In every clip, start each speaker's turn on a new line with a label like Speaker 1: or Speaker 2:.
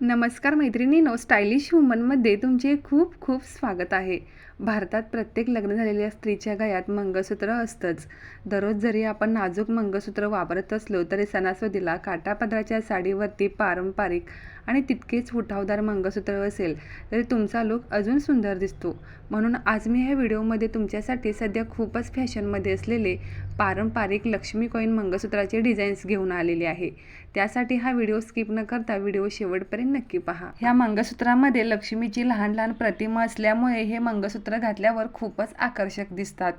Speaker 1: नमस्कार मैत्रिणीनो स्टायलिश वुमनमध्ये तुमचे खूप खूप स्वागत आहे. भारतात प्रत्येक लग्न झालेल्या स्त्रीच्या गळ्यात मंगळसूत्र असतंच. दररोज जरी आपण नाजूक मंगळसूत्र वापरत असलो तरी सणासुदीला काटापदराच्या साडीवरती पारंपरिक आणि तितकेच उठावदार मंगळसूत्र असेल तरी तुमचा लुक अजून सुंदर दिसतो. म्हणून आज मी ह्या व्हिडिओमध्ये तुमच्यासाठी सध्या खूपच फॅशनमध्ये असलेले पारंपरिक लक्ष्मी कॉईन मंगळसूत्राचे डिझाईन्स घेऊन आलेले आहे. त्यासाठी हा व्हिडिओ स्किप न करता व्हिडिओ शेवटपर्यंत नक्की पहा. ह्या मंगळसूत्रामध्ये लक्ष्मीची लहान लहान प्रतिमा असल्यामुळे हे मंगळसूत्र घातल्यावर खूपच आकर्षक दिसतात.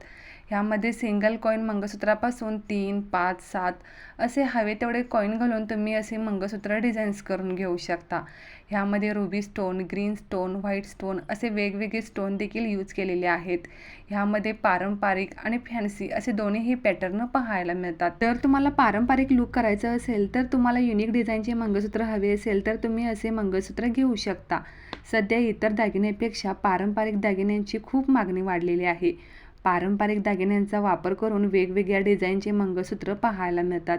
Speaker 1: ह्यामध्ये सिंगल कॉईन मंगळसूत्रापासून तीन पाच सात असे हवे तेवढे कॉईन घालून तुम्ही असे मंगळसूत्र डिझाईन्स करून घेऊ शकता. ह्यामध्ये ruby stone green stone white stone असे वेगवेगळे स्टोन देखील यूज केलेले आहेत. ह्यामध्ये पारंपरिक आणि फॅन्सी असे दोन्हीही पॅटर्न पाहायला मिळतात. जर तुम्हाला पारंपरिक लुक करायचं असेल तर तुम्हाला युनिक डिझाईनचे मंगळसूत्र हवे असेल तर तुम्ही असे मंगळसूत्र घेऊ शकता. सध्या इतर दागिन्यापेक्षा पारंपरिक दागिन्यांची खूप मागणी वाढलेली आहे. पारंपरिक दागिन्यांचा वापर करून वेगवेगळ्या डिझाईनचे मंगळसूत्र पाहायला मिळतात.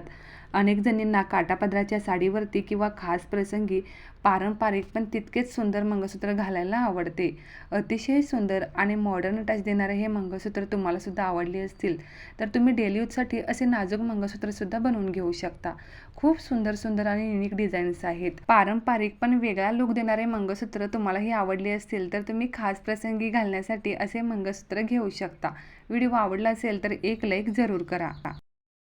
Speaker 1: अनेक जणींना काटापदराच्या साडीवरती किंवा खास प्रसंगी पारंपरिक पण तितकेच सुंदर मंगळसूत्र घालायला आवडते. अतिशय सुंदर आणि मॉडर्न टच देणारे हे मंगळसूत्र तुम्हालासुद्धा आवडली आवडले असतील. तर तुम्ही डेली यूजसाठी असे नाजूक मंगळसूत्रसुद्धा बनवून घेऊ शकता. खूप सुंदर सुंदर आणि युनिक डिझाईन्स आहेत. पारंपरिक पण वेगळा लुक देणारे मंगळसूत्र तुम्हालाही आवडले असतील तर तुम्ही खास प्रसंगी घालण्यासाठी असे मंगळसूत्र घेऊ शकता. व्हिडिओ आवडला असेल तर एक लाईक जरूर करा.